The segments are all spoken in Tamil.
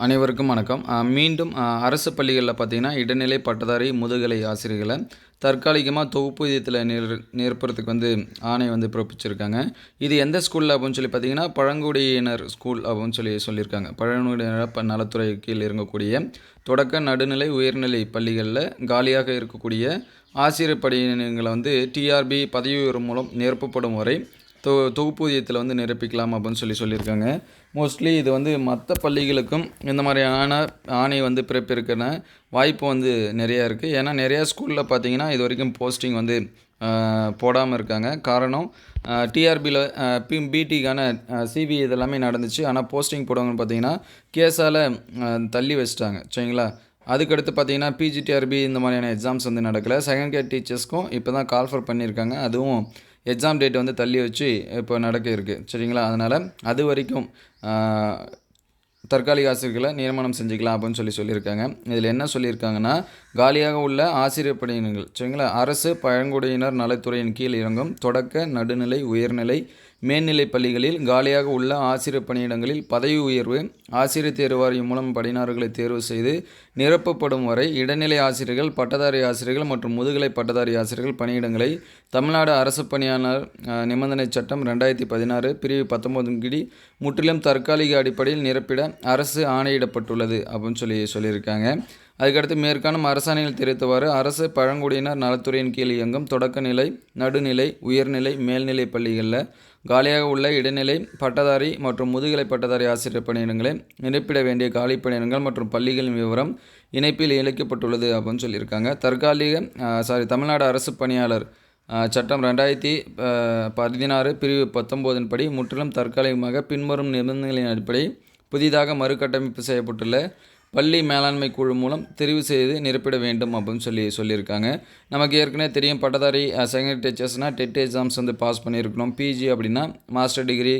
அனைவருக்கும் வணக்கம். மீண்டும் அரசு பள்ளிகளில் பார்த்தீங்கன்னா இடைநிலை பட்டதாரி முதுகலை ஆசிரியர்களை தற்காலிகமாக தொகுப்பூதியத்தில் நேர் நிரப்புறதுக்கு வந்து ஆணை வந்து பிறப்பிச்சிருக்காங்க. இது எந்த ஸ்கூலில் அப்படின்னு சொல்லி பார்த்தீங்கன்னா பழங்குடியினர் ஸ்கூல் அப்படின்னு சொல்லி சொல்லியிருக்காங்க. பழங்குடியினர் ப- நலத்துறை கீழ் இறங்கக்கூடிய தொடக்க நடுநிலை உயர்நிலை பள்ளிகளில் காலியாக இருக்கக்கூடிய ஆசிரியர் பணியினங்களை வந்து டிஆர்பி பதவி உயர்வு மூலம் நிரப்பப்படும் வரை தொ தொகுப்பூதியத்தில் வந்து நிரப்பிக்கலாம் அப்படின்னு சொல்லி சொல்லியிருக்காங்க. மோஸ்ட்லி இது வந்து மற்ற பள்ளிகளுக்கும் இந்த மாதிரியான ஆணை வந்து பிறப்பிருக்கிற வாய்ப்பு வந்து நிறையா இருக்குது ஏன்னா நிறையா ஸ்கூலில் பார்த்தீங்கன்னா இது வரைக்கும் போஸ்டிங் வந்து போடாமல் இருக்காங்க. காரணம் டிஆர்பியில் பி பிடிக்கான சிபி இதெல்லாமே நடந்துச்சு. ஆனால் போஸ்டிங் போடுவாங்கன்னு பார்த்தீங்கன்னா கேஸால் தள்ளி வச்சிட்டாங்க. சரிங்களா? அதுக்கடுத்து பார்த்தீங்கன்னா பிஜிடிஆர்பி இந்த மாதிரியான எக்ஸாம்ஸ் வந்து நடக்கலை. செகண்ட் கேட் டீச்சர்ஸ்க்கும் இப்போ தான் கால்ஃபர் பண்ணியிருக்காங்க. அதுவும் எக்ஸாம் டேட் வந்து தள்ளி வச்சு இப்போ நடக்க இருக்குது சரிங்களா? அதனால் அது வரைக்கும் தற்காலிக ஆசிரியர்களை நியமனம் செஞ்சுக்கலாம் அப்படின்னு சொல்லி சொல்லியிருக்காங்க. இதில் என்ன சொல்லியிருக்காங்கன்னா காலியாக உள்ள ஆசிரியர் பணியிடங்கள் சரிங்களா? அரசு பழங்குடியினர் நலத்துறையின் கீழ் இறங்கும் தொடக்க நடுநிலை உயர்நிலை மேல்நிலை பள்ளிகளில் காலியாக உள்ள ஆசிரியர் பணியிடங்களில் பதவி உயர்வு ஆசிரியர் தேர்வு வாரியம் மூலம் படினார்களை தேர்வு செய்து நிரப்பப்படும் வரை இடைநிலை ஆசிரியர்கள் பட்டதாரி ஆசிரியர்கள் மற்றும் முதுகலை பட்டதாரி ஆசிரியர்கள் பணியிடங்களை தமிழ்நாடு அரசு பணியாளர் நிபந்தனை சட்டம் ரெண்டாயிரத்தி பதினாறு பிரிவு பத்தொன்பதின் கிடி முற்றிலும் தற்காலிக அடிப்படையில் நிரப்பிட அரசு ஆணையிடப்பட்டுள்ளது அப்படின்னு சொல்லி சொல்லியிருக்காங்க. அதுக்கடுத்து மேற்காணும் அரசாணையில் தெரிவித்தவாறு அரசு பழங்குடியினர் நலத்துறையின் கீழ் இயங்கும் தொடக்கநிலை நடுநிலை உயர்நிலை மேல்நிலை பள்ளிகளில் காலியாக உள்ள இடைநிலை பட்டதாரி மற்றும் முதுகலை பட்டதாரி ஆசிரியர் பணியிடங்களை நிரப்பிட வேண்டிய காலி பணியிடங்கள் மற்றும் பள்ளிகளின் விவரம் இணைப்பில் இழைக்கப்பட்டுள்ளது அப்படின்னு சொல்லியிருக்காங்க. தற்காலிக சாரி தமிழ்நாடு அரசு பணியாளர் சட்டம் ரெண்டாயிரத்தி பதினாறு பிரிவு பத்தொம்போதின் படி முற்றிலும் தற்காலிகமாக பின்வரும் நிபந்தனைகளின் அடிப்படை புதிதாக மறுகட்டமைப்பு செய்யப்பட்டுள்ள பள்ளி மேலாண்மை குழு மூலம் தெரிவு செய்து நிரப்பிட வேண்டும் அப்படின்னு சொல்லி சொல்லியிருக்காங்க. நமக்கு ஏற்கனவே தெரியும் பட்டதாரி செகண்ட் டீச்சர்ஸ்னால் டெட் எக்ஸாம்ஸ் வந்து பாஸ் பண்ணியிருக்கணும். பிஜி அப்படின்னா மாஸ்டர் டிகிரி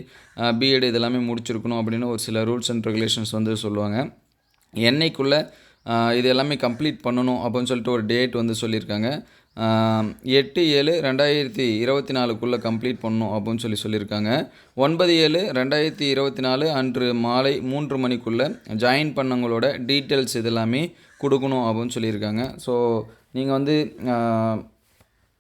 பிஎட் இதெல்லாமே முடிச்சிருக்கணும் அப்படின்னு ஒரு சில ரூல்ஸ் அண்ட் ரெகுலேஷன்ஸ் வந்து சொல்லுவாங்க. என்னைக்குள்ளே இது எல்லாமே கம்ப்ளீட் பண்ணணும் அப்படின்னு சொல்லிட்டு ஒரு டேட் வந்து சொல்லியிருக்காங்க. எட்டு ஏழு ரெண்டாயிரத்தி இருபத்தி நாலுக்குள்ளே கம்ப்ளீட் பண்ணணும் அப்படின்னு சொல்லி சொல்லியிருக்காங்க. ஒன்பது ஏழு ரெண்டாயிரத்தி இருபத்தி நாலு அன்று மாலை மூன்று மணிக்குள்ளே ஜாயின் பண்ணவங்களோட டீட்டெயில்ஸ் இதெல்லாமே கொடுக்கணும் அப்படின்னு சொல்லியிருக்காங்க. ஸோ நீங்கள் வந்து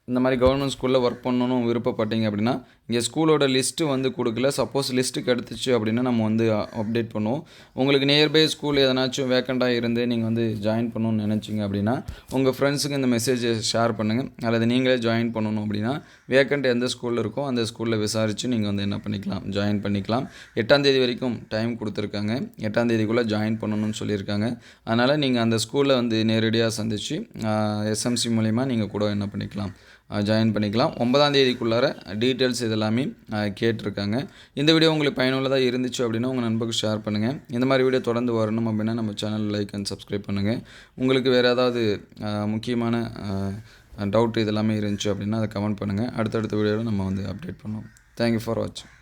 இந்த மாதிரி கவர்மெண்ட் ஸ்கூலில் ஒர்க் பண்ணணும் விருப்பப்பட்டீங்க அப்படின்னா இங்கே ஸ்கூலோட லிஸ்ட்டு வந்து கொடுக்கல. சப்போஸ் லிஸ்ட்டு கிடச்சிச்சு அப்படின்னா நம்ம வந்து அப்டேட் பண்ணுவோம். உங்களுக்கு நியர்பை ஸ்கூல் எதனாச்சும் வேக்கண்ட்டாக இருந்து நீங்கள் வந்து ஜாயின் பண்ணணும்னு நினச்சிங்க அப்படின்னா உங்கள் ஃப்ரெண்ட்ஸுக்கு இந்த மெசேஜை ஷேர் பண்ணுங்கள் அல்லது நீங்களே ஜாயின் பண்ணணும் அப்படின்னா வேக்கண்ட் எந்த ஸ்கூலில் இருக்கோ அந்த ஸ்கூலில் விசாரித்து நீங்கள் வந்து என்ன பண்ணிக்கலாம் ஜாயின் பண்ணிக்கலாம். எட்டாம் தேதி வரைக்கும் டைம் கொடுத்துருக்காங்க. எட்டாம் தேதிக்குள்ளே ஜாயின் பண்ணணும்னு சொல்லியிருக்காங்க. அதனால் நீங்கள் அந்த ஸ்கூலில் வந்து நேரடியாக சந்தித்து எஸ்எம்சி மூலிமா நீங்கள் கூட என்ன பண்ணிக்கலாம். ஜாயின் பண்ணிக்கலாம். ஒன்பதாம் தேதிக்குள்ளார டீட்டெயில்ஸ் இதெல்லாமே கேட்டிருக்காங்க. இந்த வீடியோ உங்களுக்கு பயனுள்ளதாக இருந்துச்சு அப்படின்னா உங்கள் நண்பருக்கு ஷேர் பண்ணுங்கள் இந்த மாதிரி வீடியோ தொடர்ந்து வரணும் அப்படின்னா நம்ம சேனல் லைக் அண்ட் சப்ஸ்கிரைப் பண்ணுங்கள் உங்களுக்கு வேறு ஏதாவது முக்கியமான டவுட் இதெல்லாமே இருந்துச்சு அப்படின்னா அதை கமெண்ட் பண்ணுங்கள் அடுத்தடுத்த வீடியோவில் நம்ம வந்து அப்டேட் பண்ணுவோம். தேங்க்யூ ஃபார் வாட்சிங்